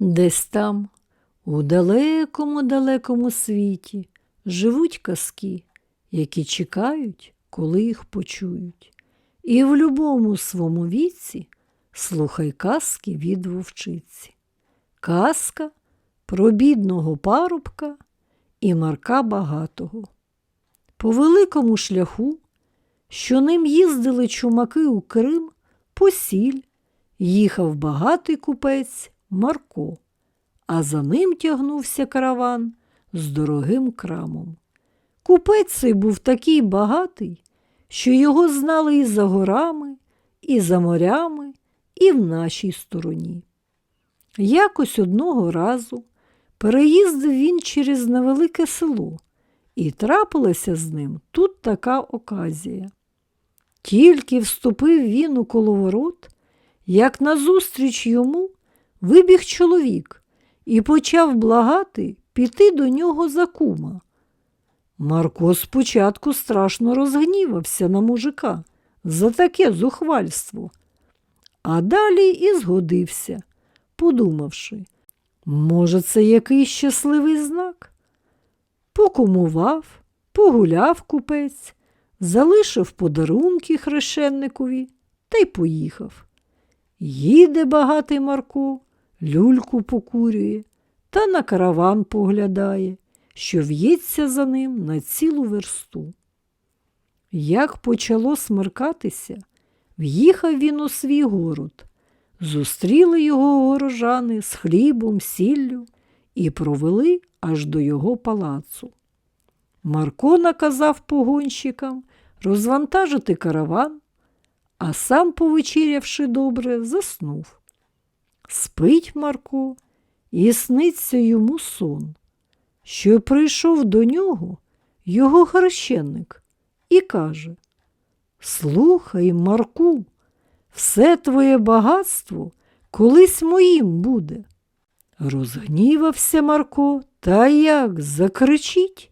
Десь там, у далекому далекому світі, живуть казки, які чекають, коли їх почують. І в любому свому віці слухай казки від вовчиці. Казка про бідного парубка і Марка Багатого. По великому шляху, що ним їздили чумаки у Крим, посіль, їхав багатий купець Марко, а за ним тягнувся караван з дорогим крамом. Купець цей був такий багатий, що його знали і за горами, і за морями, і в нашій стороні. Якось одного разу переїздив він через невелике село, і трапилася з ним тут така оказія. Тільки вступив він у коловорот, як назустріч йому вибіг чоловік і почав благати піти до нього за кума. Марко спочатку страшно розгнівався на мужика за таке зухвальство, а далі і згодився, подумавши, може, це якийсь щасливий знак. Покумував, погуляв купець, залишив подарунки хрещенникові та й поїхав. Їде багатий Марко, люльку покурює та на караван поглядає, що в'ється за ним на цілу версту. Як почало смеркатися, в'їхав він у свій город. Зустріли його горожани з хлібом, сіллю і провели аж до його палацу. Марко наказав погонщикам розвантажити караван, а сам, повечерявши добре, заснув. Спить Марко і сниться йому сон, що прийшов до нього його хрещеник і каже Слухай, Марку, все твоє багатство колись моїм буде. Розгнівався Марко, та як закричить,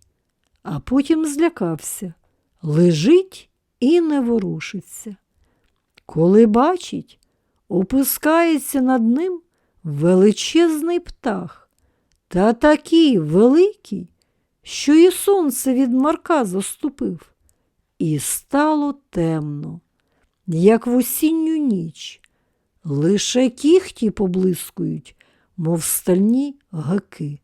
а потім злякався, лежить і не ворушиться. Коли бачить, опускається над ним величезний птах, та такий великий, що і сонце від Марка заступив, і стало темно, як в осінню ніч. Лише кіхті поблискують, мов стальні гаки.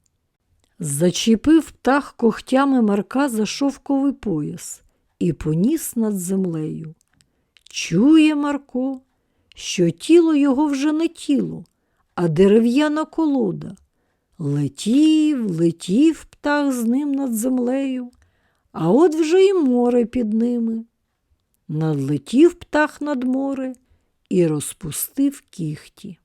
Зачепив птах когтями Марка за шовковий пояс і поніс над землею. Чує Марко, що тіло його вже не тіло, а дерев'яна колода. Летів, летів птах з ним над землею, а от вже і море під ними. Надлетів птах над море і розпустив кіхті.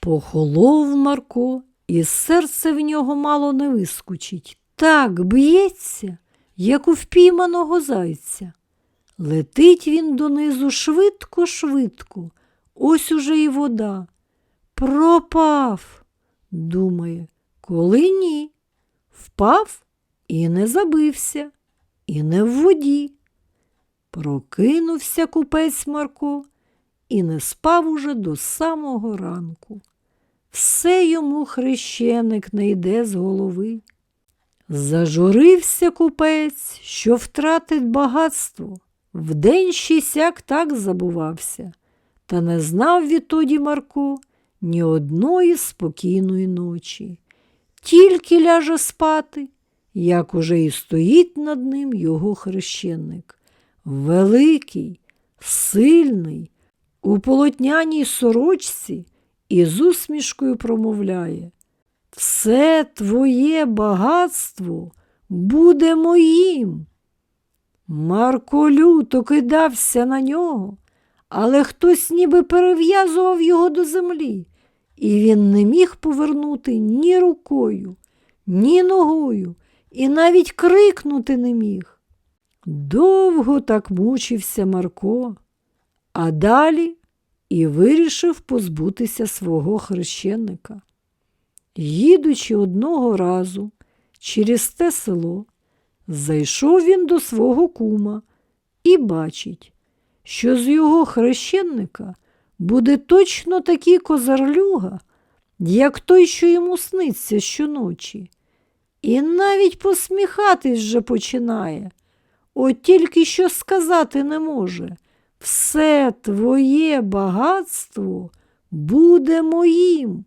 Похолов Марко, і серце в нього мало не вискочить. Так б'ється, як у впійманого зайця. Летить він донизу швидко, швидко, ось уже і вода. Пропав, думає, коли ні. Впав і не забився, і не в воді. Прокинувся купець Марко і не спав уже до самого ранку. Все йому хрещеник не йде з голови. Зажурився купець, що втратить багатство. Вдень ще сяк так забувався, та не знав відтоді Марко ні одної спокійної ночі. Тільки ляже спати, як уже і стоїть над ним його хрещеник. Великий, сильний, у полотняній сорочці і з усмішкою промовляє Все твоє багатство буде моїм. Марко люто кидався на нього, але хтось ніби перев'язував його до землі, і він не міг повернути ні рукою, ні ногою, і навіть крикнути не міг. Довго так мучився Марко, а далі і вирішив позбутися свого хрещеника. Їдучи одного разу через те село, зайшов він до свого кума і бачить, що з його хрещенника буде точно такий козарлюга, як той, що йому сниться щоночі. І навіть посміхатись вже починає. От тільки що сказати не може. Все твоє багатство буде моїм.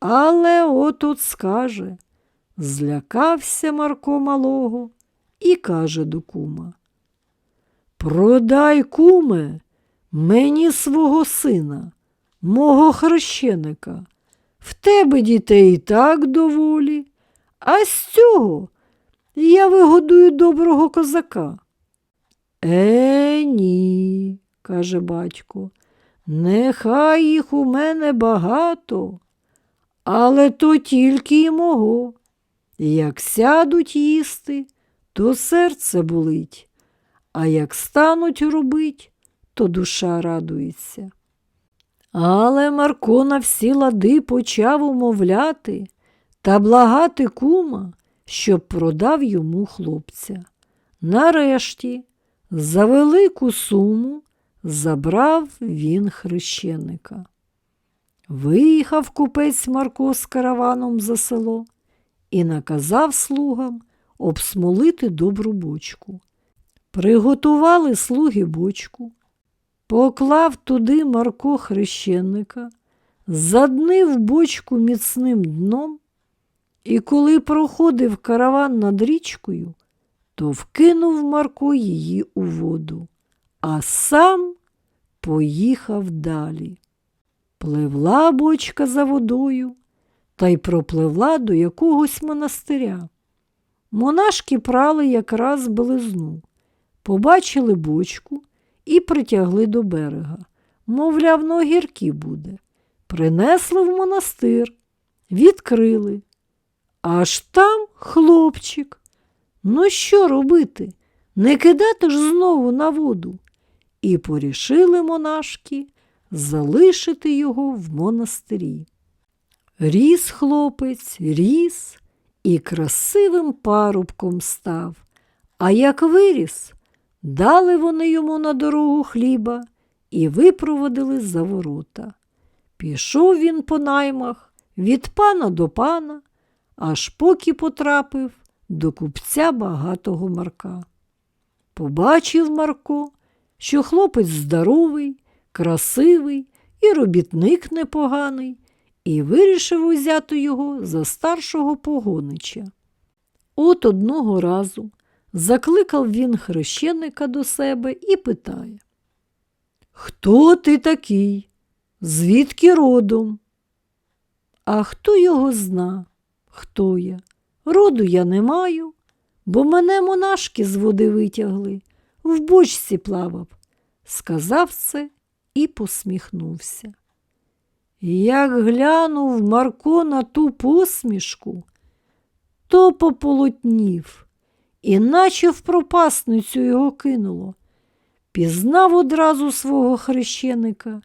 Але от от скаже, злякався Марко малого і каже до кума. Продай, куме, мені свого сина, мого хрещеника. В тебе дітей і так доволі, а з цього я вигодую доброго козака. Е, ні, каже батько, нехай їх у мене багато, але то тільки й мого. Як сядуть їсти, то серце болить, а як стануть робить, то душа радується. Але Марко на всі лади почав умовляти та благати кума, щоб продав йому хлопця. Нарешті, за велику суму забрав він хрещеника. Виїхав купець Марко з караваном за село і наказав слугам обсмолити добру бочку. Приготували слуги бочку, поклав туди Марко хрещеника, заднив бочку міцним дном, і коли проходив караван над річкою, то вкинув Марко її у воду, а сам поїхав далі. Пливла бочка за водою та й пропливла до якогось монастиря. Монашки прали якраз белизну, побачили бочку і притягли до берега. Мовляв, на огірки буде. Принесли в монастир, відкрили. Аж там хлопчик. Ну що робити? Не кидати ж знову на воду. І порішили монашки залишити його в монастирі. Ріс хлопець, ріс і красивим парубком став. А як виріс, дали вони йому на дорогу хліба і випроводили за ворота. Пішов він по наймах від пана до пана, аж поки потрапив до купця багатого Марка. Побачив Марко, що хлопець здоровий, красивий і робітник непоганий, і вирішив узяти його за старшого погонича. От одного разу закликав він хрещеника до себе і питає Хто ти такий? Звідки родом? А хто його зна? Хто я? Роду я не маю, бо мене монашки з води витягли, в бочці плавав, сказав це і посміхнувся. Як глянув Марко на ту посмішку, то пополотнів, і наче в пропасницю його кинуло. Пізнав одразу свого хрещеника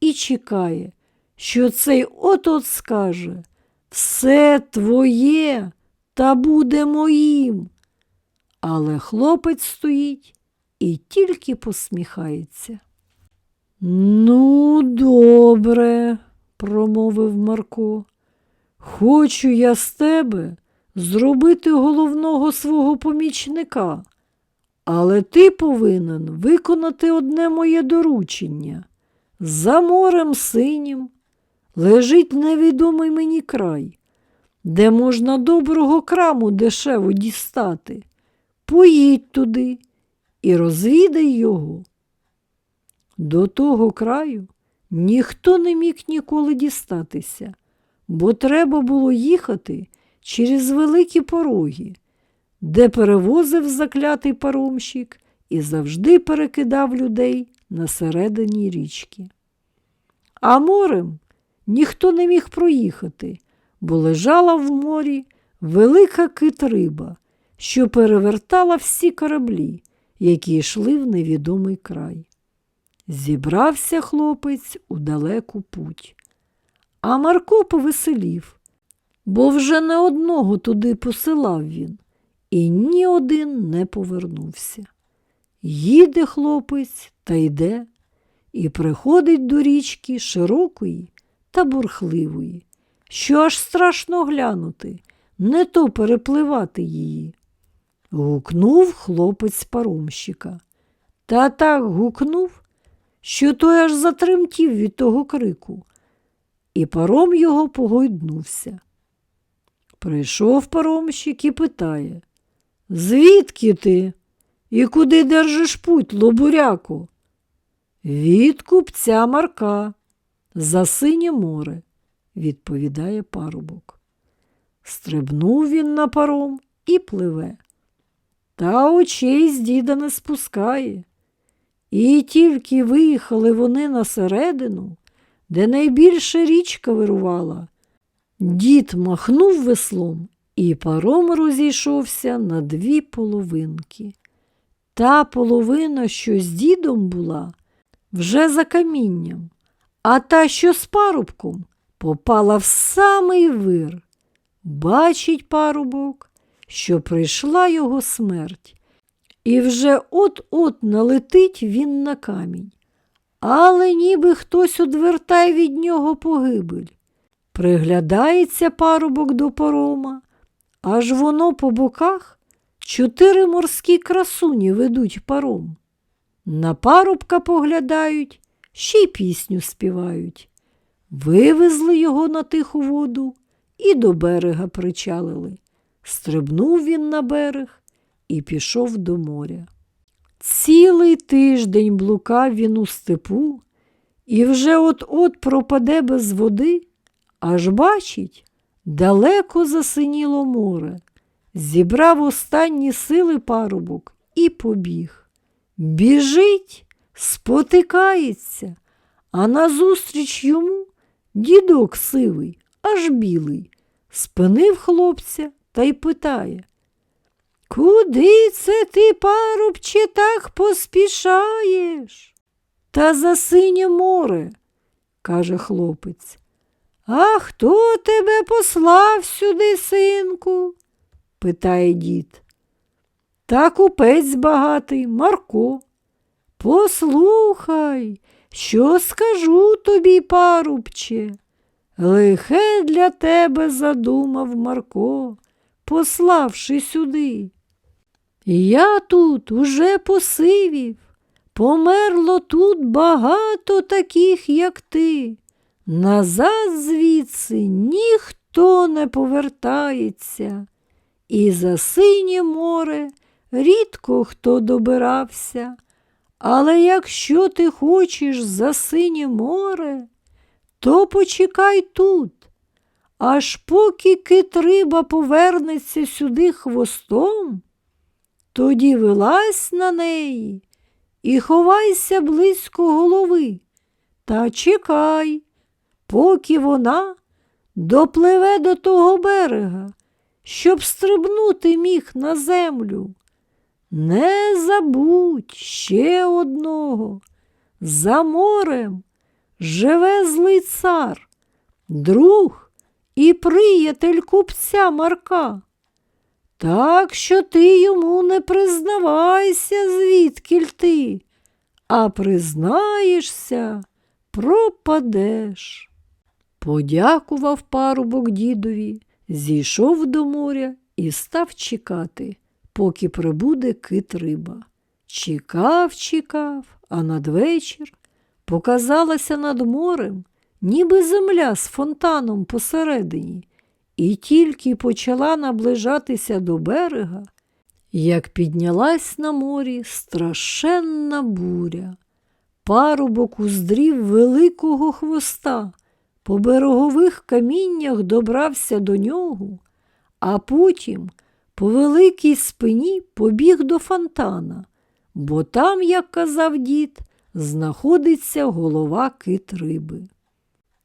і чекає, що цей от-от скаже все твоє та буде моїм. Але хлопець стоїть і тільки посміхається. Ну, добре, промовив Марко. Хочу я з тебе зробити головного свого помічника, але ти повинен виконати одне моє доручення. За морем синім лежить невідомий мені край, де можна доброго краму дешево дістати. Поїдь туди і розвідай його. До того краю ніхто не міг ніколи дістатися, бо треба було їхати через великі пороги, де перевозив заклятий паромщик і завжди перекидав людей на середині річки. А морем ніхто не міг проїхати, бо лежала в морі велика кит-риба, що перевертала всі кораблі, які йшли в невідомий край. Зібрався хлопець у далеку путь. А Марко повеселів, бо вже не одного туди посилав він, і ні один не повернувся. Їде хлопець та йде, і приходить до річки широкої та бурхливої, що аж страшно глянути, не то перепливати її. Гукнув хлопець паромщика. Та так гукнув, що той аж затремтів від того крику, і паром його погойднувся. Прийшов паромщик і питає, звідки ти? І куди держиш путь, лобуряку? Від купця Марка, за синє море, відповідає парубок. Стрибнув він на паром і пливе. Та очей з діда не спускає. І тільки виїхали вони на середину, де найбільше річка вирувала. Дід махнув веслом, і паром розійшовся на дві половинки. Та половина, що з дідом була, вже за камінням, а та, що з парубком, попала в самий вир. Бачить парубок, що прийшла його смерть, і вже от-от налетить він на камінь. Але ніби хтось одвертає від нього погибель. Приглядається парубок до парома, аж воно по боках чотири морські красуні ведуть паром. На парубка поглядають, ще й пісню співають. Вивезли його на тиху воду і до берега причалили. Стрибнув він на берег і пішов до моря. Цілий тиждень блукав він у степу і вже от-от пропаде без води, аж бачить, далеко засиніло море. Зібрав останні сили парубок і побіг. Біжить, спотикається, а назустріч йому дідок сивий, аж білий, спинив хлопця та й питає. Куди це ти, парубче, так поспішаєш? Та за синє море, каже хлопець. А хто тебе послав сюди, синку? питає дід. Та купець багатий, Марко. Послухай, що скажу тобі, парубче. Лихе для тебе задумав Марко, пославши сюди. Я тут уже посивів, померло тут багато таких, як ти. Назад звідси ніхто не повертається, і за синє море рідко хто добирався. Але якщо ти хочеш за синє море, то почекай тут, аж поки китриба повернеться сюди хвостом, тоді вилазь на неї і ховайся близько голови, та чекай, поки вона допливе до того берега, щоб стрибнути міг на землю. Не забудь ще одного. За морем живе злий цар, друг і приятель купця Марка. Так що ти йому не признавайся, звідкіль ти, а признаєшся, пропадеш. Подякував парубок дідові, зійшов до моря і став чекати, поки прибуде кит риба. Чекав, чекав, а надвечір показалася над морем, ніби земля з фонтаном посередині, і тільки почала наближатися до берега, як піднялась на морі страшенна буря. Парубок уздрів великого хвоста, по берегових каміннях добрався до нього, а потім по великій спині побіг до фонтана, бо там, як казав дід, знаходиться голова кит риби.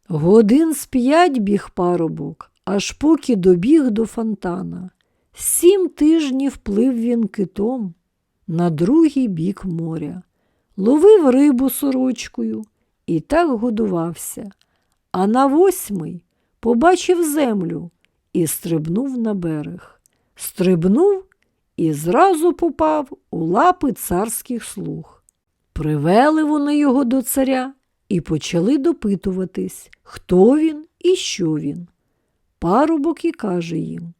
Годин з п'ять біг парубок, аж поки добіг до фонтана. Сім тижнів плив він китом на другий бік моря, ловив рибу сорочкою і так годувався. А на восьмий побачив землю і стрибнув на берег. Стрибнув і зразу попав у лапи царських слуг. Привели вони його до царя і почали допитуватись, хто він і що він. Парубок і каже їм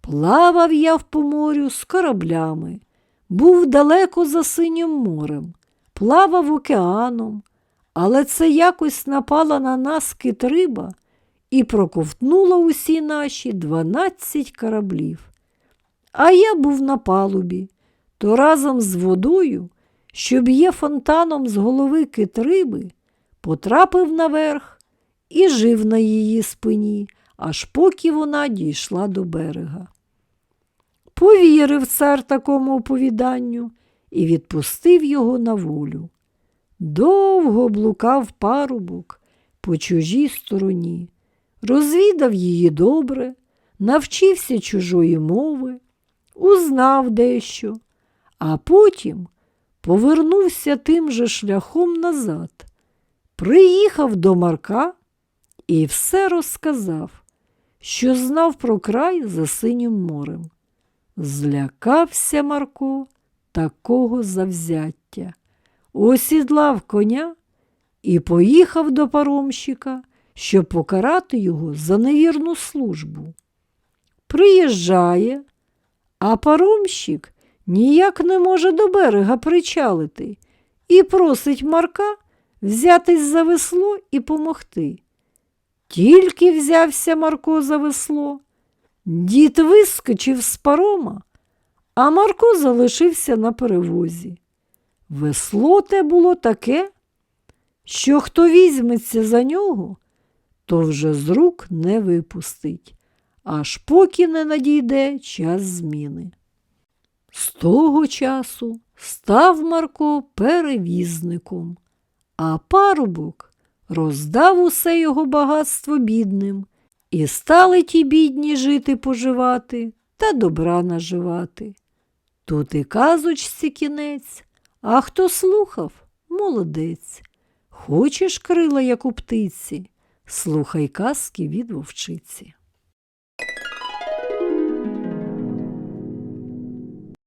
Плавав я в поморю з кораблями, був далеко за синім морем, плавав океаном, але це якось напала на нас китриба і проковтнула усі наші дванадцять кораблів. А я був на палубі, то разом з водою, що б'є фонтаном з голови китриби, потрапив наверх і жив на її спині, аж поки вона дійшла до берега. Повірив цар такому оповіданню і відпустив його на волю. Довго блукав парубок по чужій стороні, розвідав її добре, навчився чужої мови, узнав дещо, а потім повернувся тим же шляхом назад, приїхав до Марка і все розказав, що знав про край за синім морем. Злякався Марко такого завзяття, осідлав коня і поїхав до паромщика, щоб покарати його за невірну службу. Приїжджає, а паромщик ніяк не може до берега причалити і просить Марка взятись за весло і помогти. Тільки взявся Марко за весло, дід вискочив з парома, а Марко залишився на перевозі. Весло те було таке, що хто візьметься за нього, то вже з рук не випустить, аж поки не надійде час зміни. З того часу став Марко перевізником, а парубок роздав усе його багатство бідним, і стали ті бідні жити поживати та добра наживати. Тут і казочці кінець, а хто слухав молодець. Хочеш крила, як у птиці, слухай казки від вовчиці.